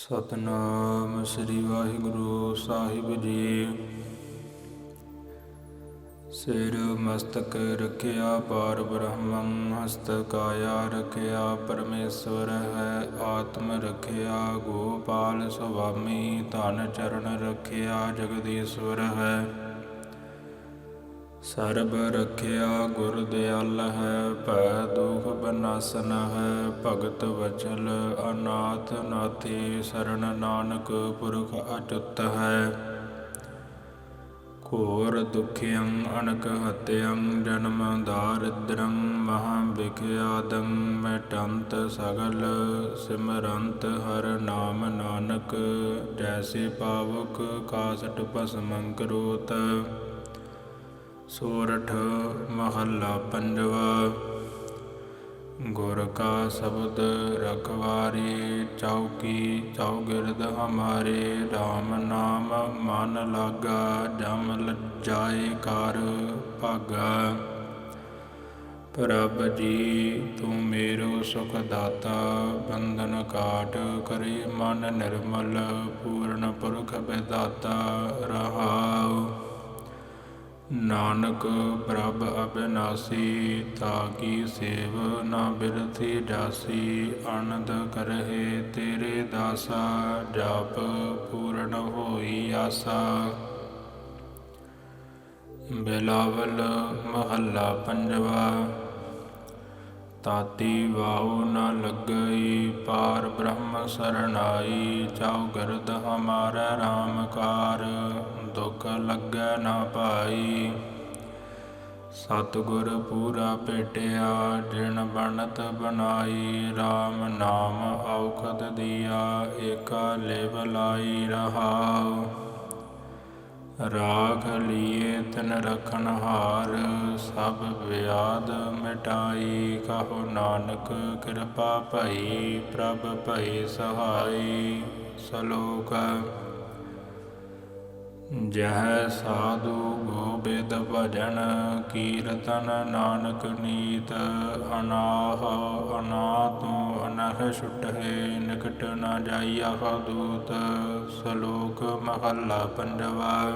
ਸਤਨਾਮ ਸ੍ਰੀ ਵਾਹਿਗੁਰੂ ਸਾਹਿਬ ਜੀ। ਸਿਰ ਮਸਤਕ ਰਖਿਆ ਪਾਰ ਬ੍ਰਹਮੰ, ਹਸਤ ਕਾਇਆ ਰਖਿਆ ਪਰਮੇਸ਼ਵਰ ਹੈ। ਆਤਮ ਰਖਿਆ ਗੋਪਾਲ ਸੁਆਮੀ, ਧਨ ਚਰਨ ਰਖਿਆ ਜਗਦੀਸ਼ਵਰ ਹੈ। ਸਰਬ ਰਖਿਆ ਗੁਰ ਦਿਆਲ ਹੈ, ਭੈ ਦੁਖ ਬਨਾਸਨ ਹੈ, ਭਗਤ ਵਚਲ ਅਨਾਥ ਨਾਥੀ ਸਰਣ ਨਾਨਕ ਪੁਰਖ ਅਚੁੱਤ ਹੈ। ਘੋਰ ਦੁਖਿਅੰ, ਅਣਕ ਹਤਿਅੰ, ਜਨਮ ਦਾਰਿਦ੍ਰੰ, ਮਹਾ ਵਿਖਿਆਦੰ, ਮਿਟੰਤ ਸਗਲ ਸਿਮਰੰਤ ਹਰ ਨਾਮ ਨਾਨਕ, ਜੈਸੇ ਪਾਵਕ ਕਾਸਟ ਭਸਮੰ ਕਰੋਤ। ਸੋਰਠ ਮਹੱਲਾ ਪੰਜਵਾ, ਗੁਰ ਕਾ ਸ਼ਬਦ ਰਖਵਾਰੀ, ਚੌਕੀ ਚੌਗਿਰਦ ਹਮਾਰੇ RAM ਨਾਮ ਮਨ ਲਾਗਾ, ਜਮ ਲਜਾਏ ਕਰ ਭਾਗਾ। ਪ੍ਰਭ ਜੀ, ਤੂੰ ਮੇਰੋ ਸੁਖ ਦਾਤਾ, ਬੰਧਨ ਕਾਟ ਕਰੇ ਮਨ ਨਿਰਮਲ, ਪੂਰਨ ਪੁਰਖ ਵਿਦਾਤਾ ਰਹਾਉ। ਨਾਨਕ ਪ੍ਰਭ ਅਬਿਨਾਸੀ ਤਾਕੀ ਸੇਵ ਨਾ ਬਿਰਥੀ ਜਾਸੀ, ਆਨੰਦ ਕਰਹਿ ਤੇਰੇ ਦਾਸਾ, ਜਪ ਪੂਰਨ ਹੋਈ ਆਸਾ। ਬਿਲਾਵਲ ਮਹੱਲਾ ਪੰਜਵਾ। ਤਾਤੀ ਵਾਉ ਨ ਲੱਗਈ, ਪਾਰ ਬ੍ਰਹਮ ਸਰਣਾਈ ਚਾਉ ਗਰਦ ਹਮਾਰਾ RAM ਕਾਰ, ਦੁਖ ਲੱਗੈ ਨਾ ਪਾਈ। ਸਤਿਗੁਰ ਪੂਰਾ ਭੇਟਿਆ ਜਿਨ ਬਣਤ ਬਨਾਈ RAM ਨਾਮ ਔਖਦ ਦੀਆ, ਏਕਾ ਲੇਵ ਲਾਈ ਰਹਾਉ। ਰਾਖ ਲੀਏ ਤਨ ਰਖਨ ਹਾਰ, ਸਭ ਵਿਆਦ ਮਿਟਾਈ। ਕਹੋ ਨਾਨਕ, ਕਿਰਪਾ ਭਈ ਪ੍ਰਭ ਭਈ ਸਹਾਈ। ਸਲੋਕ ਜਹ ਸਾਧੂ ਗੋਬਿੰਦ ਭਜਨ ਕੀਰਤਨ ਨਾਨਕ ਨੀਤ, ਅਨਾਹ ਅਨਾਤੋ ਅਨਹ ਛੁਟਹਿ, ਨਿਕਟ ਨਾ ਜਾਈਆ ਦੂਤ, ਸ਼ਲੋਕ ਮਹੱਲਾ ਪੰਜਵਾ।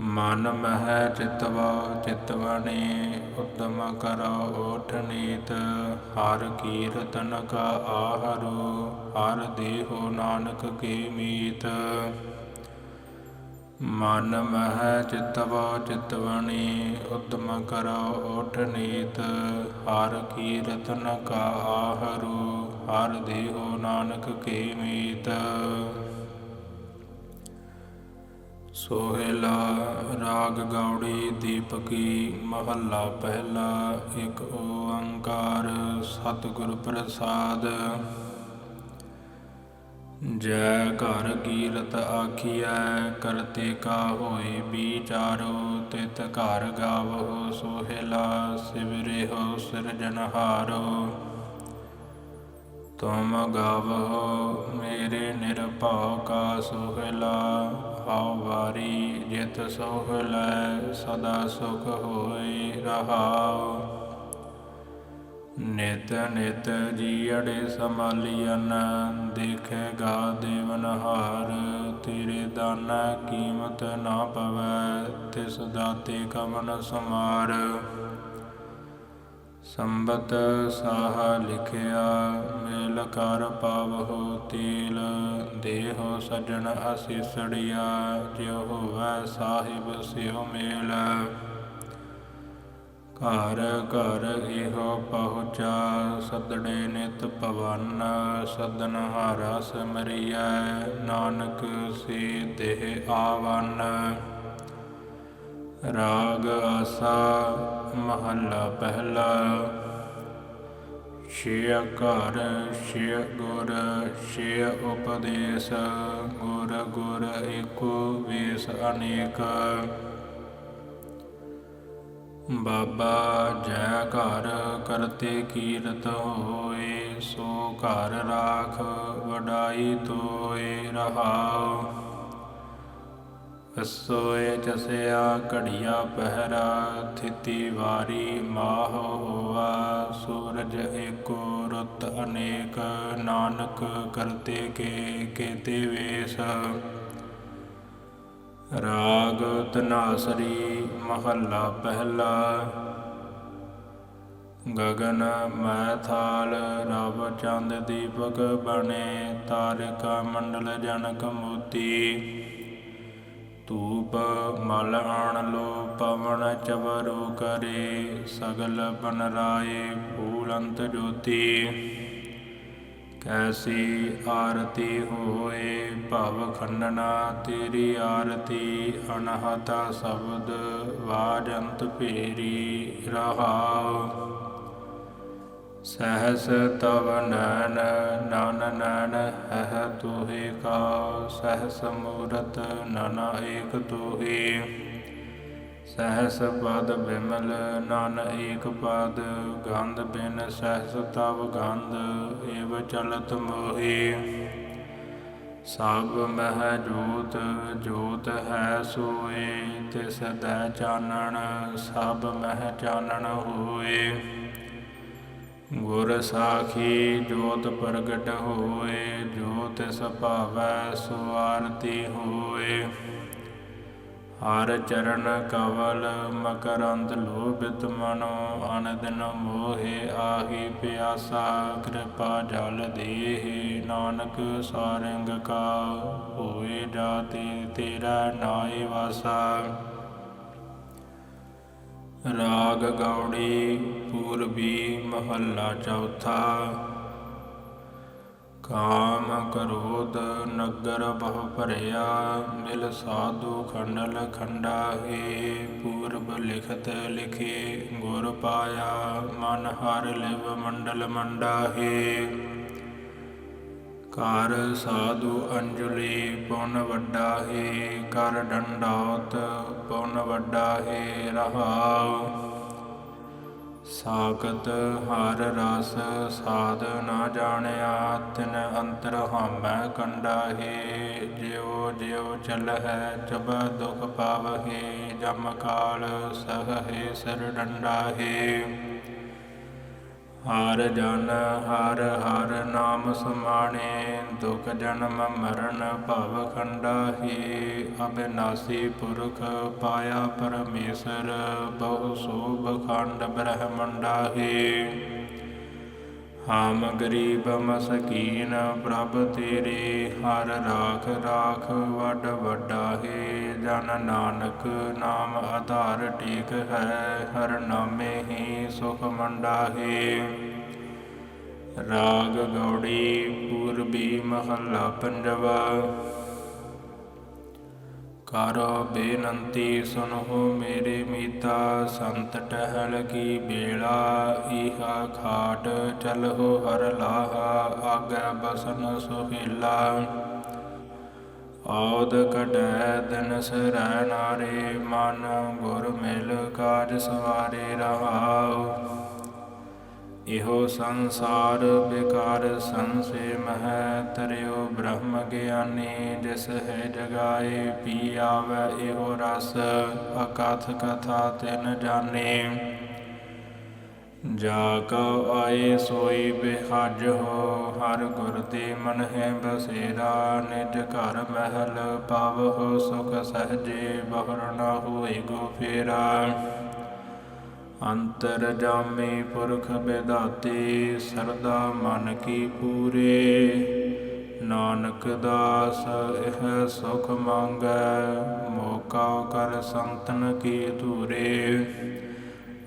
ਮਨ ਮਹਿ ਚਿਤਵਾ, ਚਿਤਵਨੇ, ਉਤਮ ਕਰੋ ਓਠ ਨੀਤ, ਹਰ ਕੀਰਤਨ ਕਾ ਆਹਰੋ, ਹਰ ਦੇਹੋ ਨਾਨਕ ਕੇ ਮੀਤ। ਮਨ ਮਹਿ ਚਿਤਵਾ ਚਿਤਵਣੀ ਉਤਮ ਕਰੋ ਓਠ ਨੀਤ, ਹਰ ਕੀ ਰਤਨ ਕਾ ਆਹਰੋ, ਹਰ ਦੇਹੋ ਨਾਨਕ ਕੇ ਮੀਤ। ਸੋਹਿਲਾ ਰਾਗ ਗੌੜੀ ਦੀਪਕੀ, ਮਹੱਲਾ ਪਹਿਲਾ, ਇੱਕ ਓੰਕਾਰ, ਸਤਿਗੁਰ ਪ੍ਰਸਾਦ। ਜੈ ਘਰ ਕੀਰਤ ਆਖੀਐ, ਕਰਤੇ ਕਾ ਹੋਏ ਵਿਚਾਰੋ ਤਿਤ ਘਰ ਗਾਵੋ, ਸੋਹਿਲਾ ਹੋ ਸਿਰਜਨਹਾਰੋ ਤੁਮ ਗਾਵੋ ਮੇਰੇ ਨਿਰਭਉ ਕਾ ਸੋਹਿਲਾ, ਹਉ ਵਾਰੀ ਜਿਤ ਸੋਹਿਲੈ, ਸਦਾ ਸੁਖ ਹੋਏ ਰਹਾਉ। ਨਿਤ ਨਿਤ ਜੀੜੇ ਸਮਾਲੀਅਨ ਦੇਖੇਗਾ ਦੇਵਨਹਾਰ ਤੇਰੇ ਦਾਨਾ ਕੀਮਤ ਨਾ ਪਵੈ, ਤਿਸ ਦਾਤੇ ਕਵਨ ਸਮਾਰ ਸੰਬਤ ਸਾਹ ਲਿਖਿਆ, ਮੇਲ ਕਰ ਪਾਵਹੁ ਤੀਲ, ਦੇਹੋ ਸਜਣ ਅਸੀਸੜਿਆ ਜਿਉ ਹੋਵੈ ਸਾਹਿਬ ਸਿਉ ਮੇਲ। ਘਰ ਘਰ ਇਹੋ ਪਹੁੰਚਾ, ਸਦੜੇ ਨਿਤ ਪਵਨ ਸਦਨ ਹਾਰਾ ਸਿਮਰਿਐ ਨਾਨਕ ਸੇ ਦੇਹ ਆਵਨ। ਰਾਗ ਆਸਾ ਮਹੱਲਾ ਪਹਿਲਾ ਛੇ ਘਰ ਛੇ ਗੁਰ ਛੇ ਉਪਦੇਸ਼, ਗੁਰ ਗੁਰ ਏਕੋ ਵੇਸ ਅਨੇਕ। ਬਾਬਾ, ਜੈ ਘਰ ਕਰਤੇ ਕੀਰਤ ਹੋਏ, ਸੋ ਘਰ ਰਾਖ ਵਡਾਈ ਤੋਏ ਰਹਾਉ। ਅਸੋਏ ਜਸਿਆ ਘੜੀਆ ਪਹਿਰਾ, ਥਿਤੀ ਵਾਰੀ ਮਾਹ ਹੋਆ। ਸੂਰਜ ਏਕੋ ਰੁੱਤ ਅਨੇਕ, ਨਾਨਕ ਕਰਤੇ ਕੇ, ਕੇਤੇ ਵੇਸ। ਰਾਗ ਤਨਾਸਰੀ ਮਹੱਲਾ ਪਹਿਲਾ। ਗਗਨ ਮੈਥਾਲ ਰਵ ਚੰਦ ਦੀਪਕ ਬਣੇ, ਤਾਰਿਕਾ ਮੰਡਲ ਜਨਕ ਮੋਤੀ। ਧੂਪ ਮਲ ਆਣ ਲੋ ਪਵਨ ਚਵਰੂ ਕਰੇ, ਸਗਲ ਬਨ ਰਾਏ ਫੂਲੰਤ ਜੋਤੀ। ਕੈਸੀ ਆਰਤੀ ਹੋਏ, ਭਵ ਖੰਡਨਾ ਤੇਰੀ ਆਰਤੀ, ਅਨਹਤਾ ਸ਼ਬਦ ਵਾਜੰਤ ਭੇਰੀ ਰਹਾਉ। ਸਹਸ ਤਵ ਨੈਨ ਨਨ ਨੈਨ ਹੈ ਤੋਹੇ ਕਾ ਸਹਸ ਮੂਰਤ ਨਨ ਏਕ ਤੋਹੇ। ਸਹਸ ਪਦ ਬਿਮਲ, ਨਨ ਏਕ ਪਦ, ਗੰਧ ਬਿਨ ਸਹਸ ਤਵ ਗੰਧ, ਏਵ ਚਲਤ ਮੋਹੀ। ਸਭ ਮਹਿ ਜੋਤ ਜੋਤ ਹੈ ਸੋਏ, ਤਿਸ ਦੈ ਚਾਨਣ, ਸਭ ਮਹਿ ਚਾਨਣ ਹੋਏ। ਗੁਰ ਸਾਖੀ ਜੋਤ ਪ੍ਰਗਟ ਹੋਏ ਜੋ ਸਭਾਵੈ ਸੁਆਰਤੀ ਹੋਏ। ਹਰ ਚਰਨ ਕਵਲ ਮਕਰੰਦ ਲੋਭਿਤ ਮਨੋ ਅਨਦਨ ਮੋਹਿ ਆਹੀ ਪਿਆਸਾ, ਕਿਰਪਾ ਜਲ ਦੇਹਿ, ਨਾਨਕ ਸਾਰੰਗ ਕਾ, ਹੋਏ ਜਾਤੀ ਤੇਰਾ ਨਾਇ ਵਾਸਾ। ਰਾਗ ਗੌੜੀ ਪੂਰਬੀ ਮਹੱਲਾ ਚੌਥਾ। ਕਾਮ ਕ੍ਰੋਧ ਨਗਰ ਬਹੁ ਭਰਿਆ, ਮਿਲ ਸਾਧੂ ਖੰਡਲ ਖੰਡਾ ਹੈ ਪੂਰਬ ਲਿਖਤ ਲਿਖੇ, ਗੁਰ ਪਾਇਆ, ਮਨ ਹਰ ਲਿਵ ਮੰਡਲ ਮੰਡਾ ਹੈ ਕਰ ਸਾਧੂ ਅੰਜਲੀ ਪੁਨ ਵੱਡਾ ਹੈ ਕਰ ਡੰਡੌਤ ਪੁਨ ਵੱਡਾ ਹੈ ਰਹਾਉ ਸਾਖਤ ਹਰ ਰਸ ਸਾਧ ਨਾ ਜਾਣਿਆ, ਤਿਨ ਅੰਤਰ ਹਾਮੈ ਕੰਡਾ ਹੈ। ਜਿਉ ਜਿਉ ਚਲ ਹੈ ਜਬ ਦੁਖ ਪਾਵਹਿ, ਜਮ ਕਾਲ ਸਹੇ ਹੈ ਸਰ ਡੰਡਾ ਹੈ। ਹਰ ਜਨ ਹਰ ਹਰ ਨਾਮ ਸਮਾਣੇ, ਦੁਖ ਜਨਮ ਮਰਨ ਭਵ ਖੰਡਾ ਹੀ ਅਬਿਨਾਸੀ ਪੁਰਖ ਪਾਇਆ ਪਰਮੇਸ਼ਰ, ਬਹੁ ਸੋਭ ਖੰਡ ਬ੍ਰਹਮੰਡਾ ਹੀ ਹਮ ਗਰੀਬ ਮਸਕੀਨ ਪ੍ਰਭ ਤੇਰੇ, ਹਰ ਰਾਖ ਰਾਖ ਵੱਡ ਵੱਡਾ ਹੈ ਜਨ ਨਾਨਕ, ਨਾਮ ਆਧਾਰ ਟੇਕ ਹੈ, ਹਰ ਨਾਮੇ ਹੀ ਸੁਖ ਮੰਡਾ ਹੈ ਰਾਗ ਗੌੜੀ, ਪੂਰਬੀ ਮਹੱਲਾ ਪੰਜਵਾ। ਕਰੋ ਬੇਨੰਤੀ ਸੁਨਹੁ ਮੇਰੇ ਮੀਤਾ, ਸੰਤ ਟਹਿਲ ਕੀ ਬੇਲਾ ਇਹਾ ਖਾਟ ਚਲਹੁ ਹਰ ਲਾਹਾ, ਆਗੈ ਬਸਨ ਸੁਹੇਲਾ। ਔਦ ਕਟੈ ਦਿਨ ਸਰੈ ਨਾਰੇ ਮਨ ਗੁਰ ਮਿਲ ਕਾਜ ਸਵਾਰੇ ਰਹਾਉ। ਇਹੋ ਸੰਸਾਰ ਬਿਕਾਰ ਸੰਸੇ ਮਹਿ ਤਰਿਓ ਬ੍ਰਹਮ ਗਿਆਨੀ, ਜਿਸ ਹੈ ਜਗਾਏ ਪੀ ਆਵੈ, ਇਹੋ ਰਸ, ਅਕਥ ਕਥਾ ਤਿਨ ਜਾਣੇ। ਜਾ ਕਉ ਆਏ ਸੋਈ ਬਿਹਜ ਹੋ, ਹਰ ਗੁਰ ਤੇ ਮਨ ਹੈ ਬਸੇਰਾ, ਨਿਜ ਘਰ ਮਹਿਲ ਪਾਵਹੁ ਸੁਖ ਸਹਜੇ ਬਹਰ ਨਾ ਹੋਏ ਗੋ ਫੇਰਾ। ਅੰਤਰ ਜਾਮੇ ਪੁਰਖ ਬਿਦਾਤੇ, ਸਰਦਾ ਮਨ ਕੀ ਪੂਰੇ। ਨਾਨਕ ਦਾਸ, ਇਹ ਸੁਖ ਮੰਗੈ, ਮੋਕਾ ਕਰ ਸੰਤਨ ਕੀ ਧੂਰੇ।